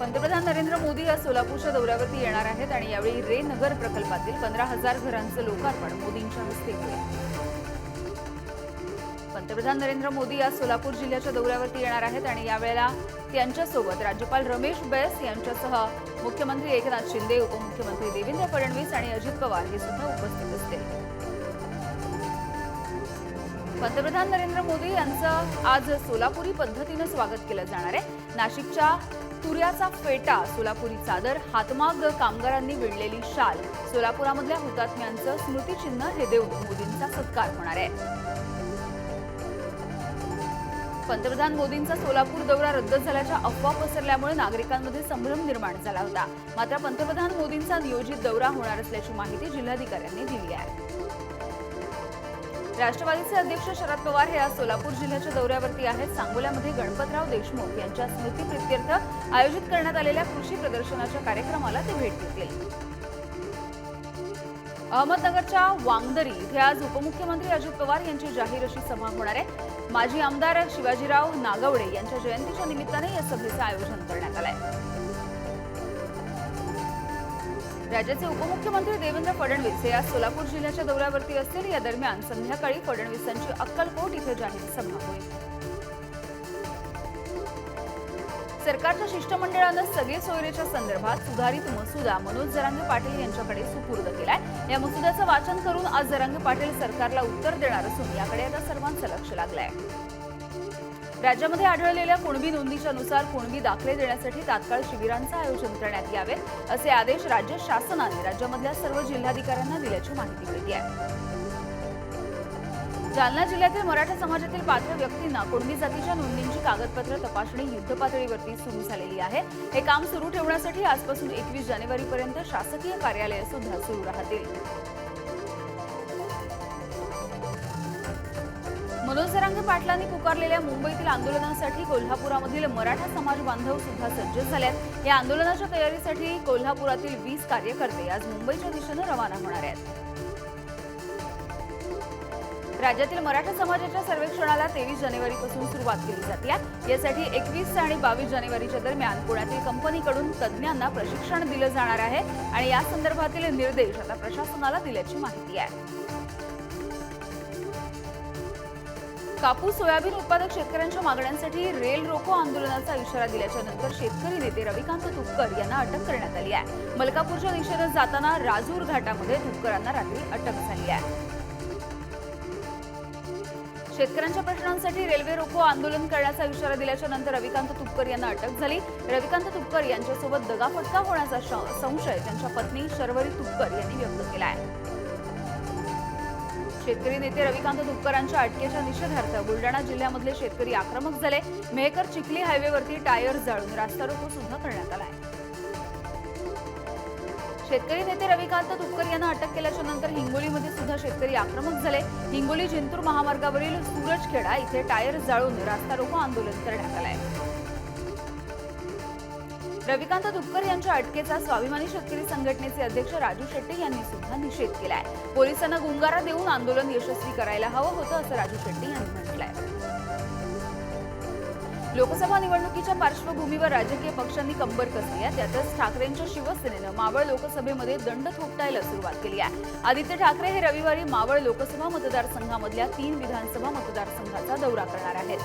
पंतप्रधान नरेंद्र मोदी आज सोलापूरच्या दौऱ्यावरती येणार आहेत आणि यावेळी रे नगर प्रकल्पातील पंधरा हजार घरांचं लोकार्पण मोदींच्या हस्ते होईल पंतप्रधान नरेंद्र मोदी आज सोलापूर जिल्ह्याच्या दौऱ्यावरती येणार आहेत आणि यावेळेला त्यांच्यासोबत राज्यपाल रमेश बैस यांच्यासह मुख्यमंत्री एकनाथ शिंदे उपमुख्यमंत्री देवेंद्र फडणवीस आणि अजित पवार हे सुद्धा उपस्थित असतील पंतप्रधान नरेंद्र मोदी यांचं आज सोलापुरी पद्धतीनं स्वागत केलं जाणार आहे. नाशिकच्या तुऱ्याचा फेटा सोलापुरी चादर हातमाग कामगारांनी विणलेली शाल. सोलापुरामधल्या हुतात्म्यांचं स्मृतिचिन्ह हे देऊन मोदींचा सत्कार होणार आहे. पंतप्रधान मोदींचा सोलापूर दौरा रद्द झाल्याच्या अफवा पसरल्यामुळे नागरिकांमध्ये संभ्रम निर्माण झाला होता. मात्र पंतप्रधान मोदींचा नियोजित दौरा होणार असल्याची माहिती जिल्हाधिकाऱ्यांनी दिली आहे. राष्ट्रवादीचे अध्यक्ष शरद पवार हे आज सोलापूर जिल्ह्याच्या दौऱ्यावरती आहेत. सांगोल्यामध्ये गणपतराव देशमुख यांच्या स्मृतीप्रित्यर्थ आयोजित करण्यात आलेल्या कृषी प्रदर्शनाच्या कार्यक्रमाला ते भेट देतील अहमदनगरच्या वांगदरी इथे आज उपमुख्यमंत्री अजित पवार यांची जाहीर अशी सभा होणार आहे. माजी आमदार शिवाजीराव नागवडे यांच्या जयंतीच्या निमित्ताने या सभेचं आयोजन करण्यात आलं आहे राज्याचे उपमुख्यमंत्री देवेंद्र फडणवीस हे आज सोलापूर जिल्ह्याच्या दौऱ्यावरती असतील. या दरम्यान संध्याकाळी फडणवीसांची अक्कलकोट इथे जाहीर सभा होईल. सरकारच्या शिष्टमंडळानं सगळे सोयरेच्या संदर्भात सुधारित मसुदा मनोज जरांगे पाटील यांच्याकडे सुपूर्द केलाय. या मसुद्याचं वाचन करून आज जरांगे पाटील सरकारला उत्तर देणार असून याकडे आता सर्वांचं लक्ष लागलंय. राज्यामध्ये आढळलेल्या कुणबी नोंदीच्या नुसार कुणबी दाखले देण्यासाठी तात्काळ शिबिरांचं आयोजन करण्यात यावे असे आदेश राज्य शासनाने राज्यामधल्या सर्व जिल्हाधिकाऱ्यांना दिल्याची माहिती मिळते आहे. जालना जिल्ह्यातील मराठा समाजातील पात्र व्यक्तींना कुणबी जातीच्या नोंदींची कागदपत्र तपासणी युद्धपातळीवरती सुरू झालेली आहे. हे काम सुरू ठेवण्यासाठी आजपासून एकवीस जानेवारीपर्यंत शासकीय कार्यालय सुद्धा सुरू राहतील. मनोज जरांगे पाटलांनी पुकारलेल्या मुंबईतील आंदोलनासाठी कोल्हापुरामधील मराठा समाज बांधव सुद्धा सज्ज झाल्यात. या आंदोलनाच्या तयारीसाठी कोल्हापुरातील वीस कार्यकर्ते आज मुंबईच्या दिशेनं रवाना होणार आहेत. राज्यातील मराठा समाजाच्या सर्वेक्षणाला तेवीस जानेवारीपासून सुरुवात केली जाते. यासाठी एकवीस आणि बावीस जानेवारीच्या दरम्यान पुण्यातील कंपनीकडून तज्ज्ञांना प्रशिक्षण दिलं जाणार आहे आणि या संदर्भातील निर्देश आता प्रशासनाला दिल्याची माहिती आहे. कापूस सोयाबीन उत्पादक शेतकऱ्यांच्या मागण्यांसाठी रेल रोको आंदोलनाचा इशारा दिल्याच्या नंतर शेतकरी नेते रविकांत तुपकर यांना अटक करण्यात आली आहे. मलकापूरच्या दिशेनं जाताना राजूर घाटामध्ये तुपकरांना रात्री अटक झाली आहे. शेतकऱ्यांच्या प्रश्नांसाठी रेल्वे रोको आंदोलन करण्याचा इशारा दिल्याच्या नंतर रविकांत तुपकर यांना अटक झाली. रविकांत तुपकर यांच्यासोबत दगाफटका होण्याचा श- संशय त्यांच्या पत्नी शर्वरी तुपकर यांनी व्यक्त केला आहे. शेतकरी नेते रविकांत तुपकरांच्या अटकेच्या निषेधार्थ बुलडाणा जिल्ह्यामधले शेतकरी आक्रमक झाले. मेहकर चिखली हायवेवरती टायर जाळून रास्ता रोको सुद्धा करण्यात आलाय शेतकरी नेते रविकांत तुपकर यांना अटक केल्याच्यानंतर हिंगोलीमध्ये सुद्धा शेतकरी आक्रमक झाले. हिंगोली जिंतूर महामार्गावरील सूरजखेडा इथे टायर जाळून रास्ता रोको आंदोलन करण्यात आलंय. रविकांत धुपकर यांच्या अटकेचा स्वाभिमानी शेतकरी संघटनेचे अध्यक्ष राजू शेट्टी यांनी सुद्धा निषेध केलाय. पोलिसांना गुंगारा देऊन आंदोलन यशस्वी करायला हवं होतं असं राजू शेट्टी यांनी म्हटलंय. लोकसभा निवडणुकीच्या पार्श्वभूमीवर राजकीय पक्षांनी कंबर कसली आहे? त्यातच ठाकरेंच्या शिवसेनेनं मावळ लोकसभेमध्ये दंड थोपटायला सुरुवात केली आहे. आदित्य ठाकरे हे रविवारी मावळ लोकसभा मतदारसंघामधल्या तीन विधानसभा मतदारसंघाचा दौरा करणार आहेत.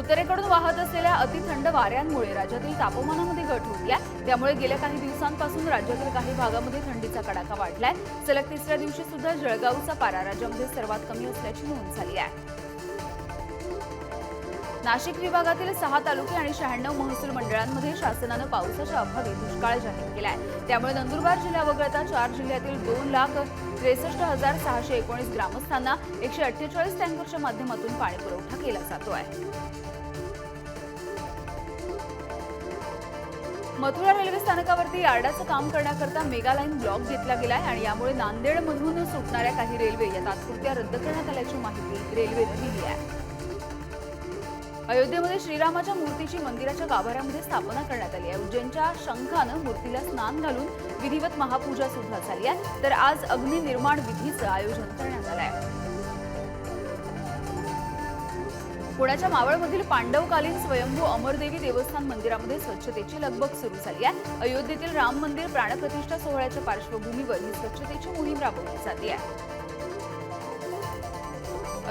उत्तरेकडून वाहत असलेल्या अतिथंड वाऱ्यांमुळे राज्यातील तापमानामध्ये घट होती आहे त्यामुळे गेल्या काही दिवसांपासून राज्यातील काही भागामध्ये थंडीचा कडाका वाढलाय. सलग तिसऱ्या दिवशी सुद्धा जळगावचा पारा राज्यामध्ये सर्वात कमी असल्याची नोंद झाली आहे. नाशिक विभागातील सहा तालुके आणि शहाण्णव महसूल मंडळांमध्ये शासनानं पावसाच्या अभावी दुष्काळ जाहीर आहे त्यामुळे नंदुरबार जिल्हा वगळता चार जिल्ह्यातील दोन लाख त्रेसष्ट हजार सहाशे एकोणीस ग्रामस्थांना एकशे अठ्ठेचाळीस टँकरच्या माध्यमातून पाणी पुरवठा केला जातो आहे मथुरा रेल्वे स्थानकावरती यार्डाचं काम करण्याकरता मेगा लाईन ब्लॉक घेतला गेलाय आणि यामुळे नांदेडमधून सुटणाऱ्या काही रेल्वे या तात्पुरत्या रद्द करण्यात आल्याची माहिती रेल्वेनं दिली आहे. अयोध्येमध्ये श्रीरामाच्या मूर्तीची मंदिराच्या गाभाऱ्यामध्ये स्थापना करण्यात आली आहे. उज्जैनच्या शंखानं मूर्तीला स्नान घालून विधिवत महापूजा सुद्धा झाली आहे. तर आज अग्निनिर्माण विधीचं आयोजन करण्यात आलं आहे पुण्याच्या मावळमधील पांडवकालीन स्वयंभू अमरदेवी देवस्थान मंदिरामध्ये स्वच्छतेची लगबग सुरू झाली आहे. अयोध्येतील राम मंदिर प्राणप्रतिष्ठा सोहळ्याच्या पार्श्वभूमीवर ही स्वच्छतेची मोहीम राबवली जाते. आहे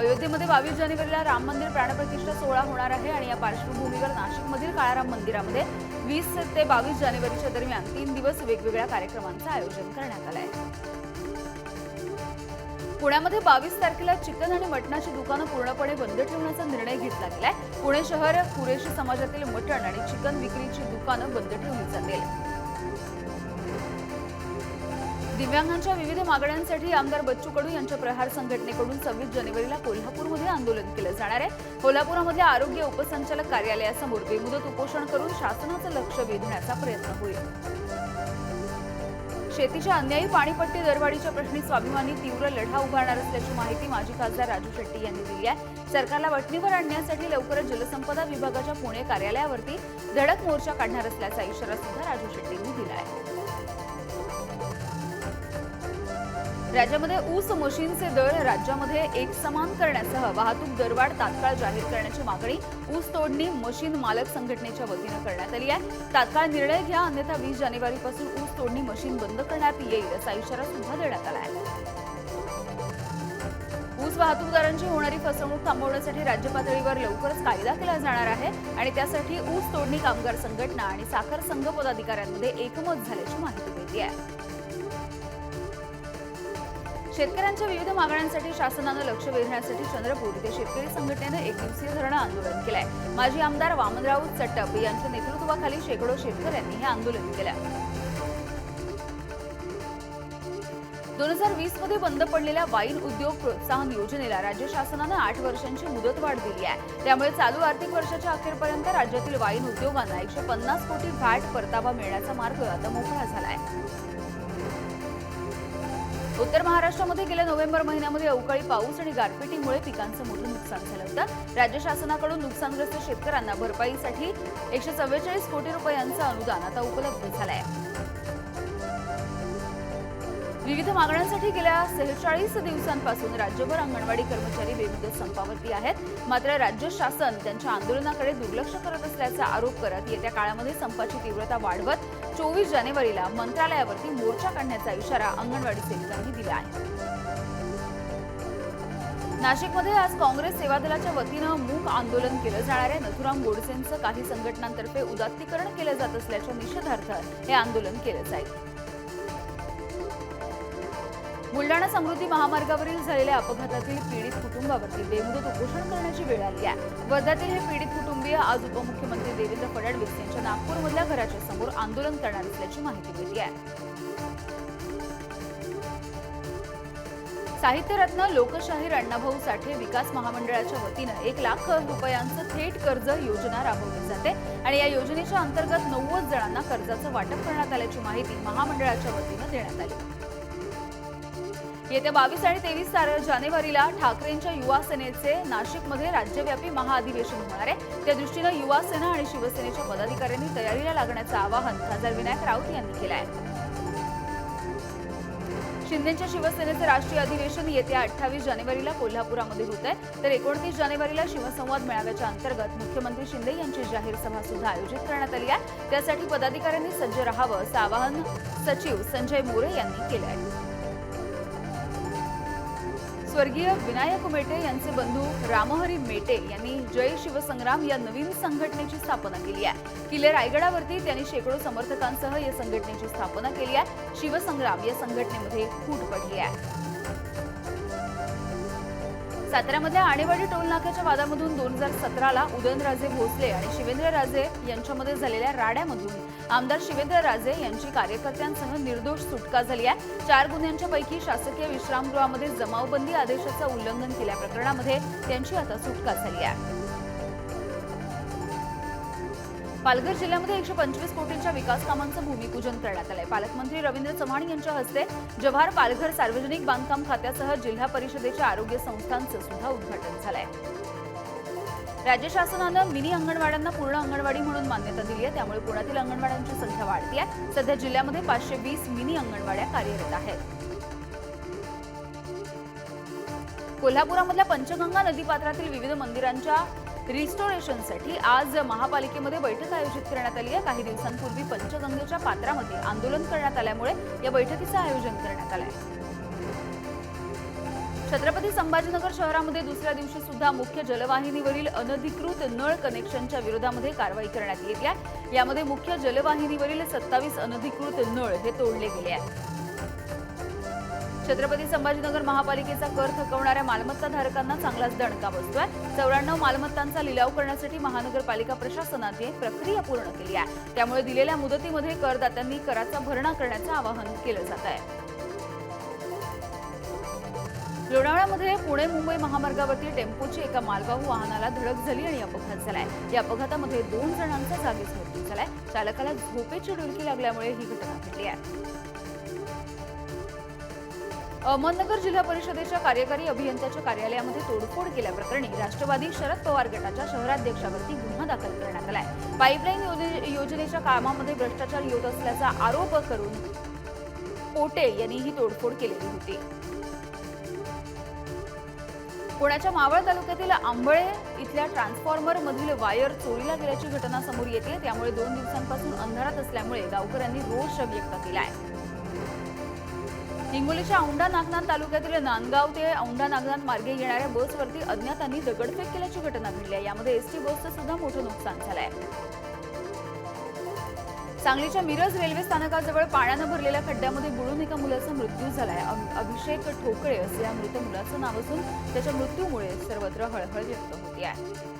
अयोध्येमध्ये बावीस जानेवारीला राम मंदिर प्राणप्रतिष्ठा सोहळा होणार आहे आणि या पार्श्वभूमीवर नाशिकमधील काळाराम मंदिरामध्ये वीस ते बावीस जानेवारीच्या दरम्यान तीन दिवस वेगवेगळ्या कार्यक्रमांचं आयोजन करण्यात आलं आहे. पुण्यामध्ये बावीस तारखेला चिकन आणि मटणाची दुकानं पूर्णपणे बंद ठेवण्याचा निर्णय घेतला गेलाय. पुणे शहर कुरेशी समाजातील मटण आणि चिकन विक्रीची दुकानं बंद ठेवली जातील दिव्यांगांच्या विविध मागण्यांसाठी आमदार बच्चू कडू यांच्या प्रहार संघटनेकडून सव्वीस जानेवारीला कोल्हापूरमध्ये आंदोलन केलं जाणार आहे. कोल्हापुरामधल्या आरोग्य उपसंचालक कार्यालयासमोर बेमुदत उपोषण करून शासनाचं लक्ष वेधण्याचा प्रयत्न होईल. शेतीच्या अन्यायी पाणीपट्टी दरवाढीच्या प्रश्नी स्वाभिमानी तीव्र लढा उभारणार असल्याची माहिती माजी खासदार राजू शेट्टी यांनी दिली आहे. सरकारला वटणीवर आणण्यासाठी लवकरच जलसंपदा विभागाच्या पुणे कार्यालयावरती धडक मोर्चा काढणार असल्याचा इशारा सुद्धा राजू शेट्टींनी दिला आहे. राज्यामध्ये ऊस मशीनचे दर राज्यामध्ये एकसमान करण्यासह वाहतूक दरवाढ तात्काळ जाहीर करण्याची मागणी ऊस तोडणी मशीन मालक संघटनेच्या वतीनं करण्यात आली आहे. तात्काळ निर्णय घ्या अन्यथा वीस जानेवारीपासून ऊस तोडणी मशीन बंद करण्यात येईल असा इशारा सुद्धा देण्यात आला आहे. ऊस वाहतूकदारांची होणारी फसवणूक थांबवण्यासाठी राज्य पातळीवर लवकरच कायदा केला जाणार आहे आणि त्यासाठी ऊस तोडणी कामगार संघटना आणि साखर संघ पदाधिकाऱ्यांमध्ये एकमत झाल्याची माहिती मिळते आहे. शेतकऱ्यांच्या विविध मागण्यांसाठी शासनानं लक्ष वेधण्यासाठी चंद्रपूर इथे शेतकरी संघटनेनं एक दिवसीय धरणं आंदोलन केलंय. माजी आमदार वामनराव चट्टप यांच्या नेतृत्वाखाली शेकडो शेतकऱ्यांनी हे आंदोलन केलं दोन हजार वीसमध्ये बंद पडलेल्या वाईन उद्योग प्रोत्साहन योजनेला राज्य शासनानं आठ वर्षांची मुदतवाढ दिली आहे. त्यामुळे चालू आर्थिक वर्षाच्या अखेरपर्यंत राज्यातील वाईन उद्योगांना एकशे पन्नास कोटी व्हॅट परतावा मिळण्याचा मार्ग आता मोकळा झाला आहे उत्तर महाराष्ट्रामध्ये गेल्या नोव्हेंबर महिन्यामध्ये अवकाळी पाऊस आणि गारपिटीमुळे पिकांचं मोठं नुकसान झालं होतं. राज्य शासनाकडून नुकसानग्रस्त शेतकऱ्यांना भरपाईसाठी एकशे चव्वेचाळीस कोटी रुपयांचं अनुदान आता उपलब्ध झालं आहे विविध मागण्यांसाठी गेल्या सेहेचाळीस दिवसांपासून राज्यभर अंगणवाडी कर्मचारी बेमुदत संपावरती आहेत. मात्र राज्य शासन त्यांच्या आंदोलनाकडे दुर्लक्ष करत असल्याचा आरोप करत येत्या काळामध्ये संपाची तीव्रता वाढवत चोवीस जानेवारीला मंत्रालयावरती मोर्चा काढण्याचा इशारा अंगणवाडी सेविकांनी दिला आहे. नाशिकमध्ये आज काँग्रेस सेवा दलाच्या वतीनं मूक आंदोलन केलं जाणार आहे. नथुराम गोडसेंचं काही संघटनांतर्फे उदात्तीकरण केलं जात असल्याच्या निषेधार्थ हे आंदोलन केलं जाईल. बुलडाणा समृद्धी महामार्गावरील झालेल्या अपघातातील पीडित कुटुंबावरती बेमुदत उपोषण करण्याची वेळ आली आहे. वर्ध्यातील हे पीडित कुटुंबीय आज उपमुख्यमंत्री देवेंद्र फडणवीस यांच्या नागपूरमधल्या घराच्या समोर आंदोलन करणार असल्याची माहिती दिली आहे. साहित्यरत्न लोकशाहीर अण्णाभाऊ साठे विकास महामंडळाच्या वतीनं एक लाख रुपयांचं थेट कर्ज योजना राबवली जाते आणि या योजनेच्या अंतर्गत नव्वद जणांना कर्जाचं वाटप करण्यात आल्याची माहिती महामंडळाच्या वतीनं देण्यात आली. येत्या बावीस आणि तेवीस जानेवारीला ठाकरेंच्या युवा सेनेचे नाशिकमध्ये राज्यव्यापी महाअधिवेशन होणार आहे. त्या दृष्टीनं युवा सेना आणि शिवसेनेच्या पदाधिकाऱ्यांनी तयारीला लागण्याचं आवाहन खासदार विनायक राऊत यांनी केलं आहे. शिंदेच्या शिवसेनेचं राष्ट्रीय अधिवेशन येत्या अठ्ठावीस जानेवारीला कोल्हापुरामध्ये होत आहे. तर एकोणतीस जानेवारीला शिवसंवाद मेळाव्याच्या अंतर्गत मुख्यमंत्री शिंदे यांची जाहीर सभा सुद्धा आयोजित करण्यात आली आहे. त्यासाठी पदाधिकाऱ्यांनी सज्ज राहावं असं आवाहन सचिव संजय मोरे यांनी केलं आहे. स्वर्गीय विनायक मेटे यांचे बंधू रामहरी मेटे यांनी जय शिवसंग्राम या नवीन संघटनेची स्थापना केली आहे. किल्ले रायगडावरती त्यांनी शेकडो समर्थकांसह या संघटनेची स्थापना केली आहे. शिवसंग्राम या संघटनेमध्ये फूट पडली आहे. साताऱ्यामधल्या आणेवाडी टोल नाक्याच्या वादामधून दोन हजार सतराला उदयनराजे भोसले आणि शिवेंद्रराजे यांच्यामध्ये झालेल्या राड्यामधून आमदार शिवेंद्रराजे यांची कार्यकर्त्यांसह निर्दोष सुटका झाली आहे. चार गुन्ह्यांच्यापैकी शासकीय विश्रामगृहामध्ये जमावबंदी आदेशाचं उल्लंघन केल्या प्रकरणामध्ये त्यांची आता सुटका झाली आहे. पालघर जिल्ह्यामध्ये एकशे पंचवीस कोटींच्या विकास कामांचं भूमिपूजन करण्यात आलंय. पालकमंत्री रवींद्र चव्हाण यांच्या हस्ते जव्हार पालघर सार्वजनिक बांधकाम खात्यासह जिल्हा परिषदेच्या आरोग्य संस्थांचं सुद्धा उद्घाटन झालंय. राज्य शासनानं मिनी अंगणवाड्यांना पूर्ण अंगणवाडी म्हणून मान्यता दिली आहे. त्यामुळे पुण्यातील अंगणवाड्यांची संख्या वाढती आहे. सध्या जिल्ह्यामध्ये पाचशे वीस मिनी अंगणवाड्या कार्यरत आहेत. कोल्हापुरामधल्या पंचगंगा नदीपात्रातील विविध मंदिरांच्या रिस्टोरेशनसाठी आज महापालिकेमध्ये बैठक आयोजित करण्यात आली आहे. काही दिवसांपूर्वी पंचगंगेच्या पात्रामध्ये आंदोलन करण्यात आल्यामुळे या बैठकीचं आयोजन करण्यात आलं आहे छत्रपती संभाजीनगर शहरामध्ये दुसऱ्या दिवशी सुद्धा मुख्य जलवाहिनीवरील अनधिकृत नळ कनेक्शनच्या विरोधामध्ये कारवाई करण्यात येत आहे. यामध्ये मुख्य जलवाहिनीवरील सत्तावीस अनधिकृत नळ हे तोडले गेले आहेत. छत्रपती संभाजीनगर महापालिकेचा कर थकवणाऱ्या मालमत्ता धारकांना चांगलाच दणका बसतोय. चौऱ्याण्णव मालमत्तांचा लिलाव करण्यासाठी महानगरपालिका प्रशासनाने प्रक्रिया पूर्ण केली आहे. त्यामुळे दिलेल्या मुदतीमध्ये करदात्यांनी कराचा भरणा करण्याचं आवाहन केलं जात आहे. लोणावळ्यामध्ये पुणे मुंबई महामार्गावरती टेम्पोची एका मालवाहू वाहनाला धडक झाली आणि अपघात झालाय. या अपघातामध्ये दोन जणांचा जागीच मृत्यू झालाय. चालकाला झोपेची डुलकी लागल्यामुळे ही घटना घडली आहे. अहमदनगर जिल्हा परिषदेच्या कार्यकारी अभियंत्याच्या कार्यालयामध्ये तोडफोड केल्याप्रकरणी राष्ट्रवादी शरद पवार गटाच्या शहराध्यक्षावरती गुन्हा दाखल करण्यात आलाय. पाईपलाईन योजने- योजनेच्या कामामध्ये भ्रष्टाचार होत असल्याचा आरोप करून पोटे यांनी ही तोडफोड केलेली होती. पुण्याच्या मावळ तालुक्यातील आंबळे इथल्या ट्रान्सफॉर्मर मधील वायर चोरीला गेल्याची घटना समोर येते. त्यामुळे दोन दिवसांपासून अंधारात असल्यामुळे गावकऱ्यांनी रोष व्यक्त केला आहे हिंगोलीच्या औंढा नागनाथ तालुक्यातील नांदगाव ते औंढा नागनाथ मार्गे येणाऱ्या बसवरती अज्ञातांनी दगडफेक केल्याची घटना घडली आहे. यामध्ये एसटी बसचं सुद्धा मोठं नुकसान झालंय. सांगलीच्या मिरज रेल्वे स्थानकाजवळ पाण्यानं भरलेल्या खड्ड्यामध्ये बुडून एका मुलाचा मृत्यू झालाय. अभिषेक ठोकळे असं या मृत मुलाचं नाव असून त्याच्या मृत्यूमुळे सर्वत्र हळहळ व्यक्त होती आहे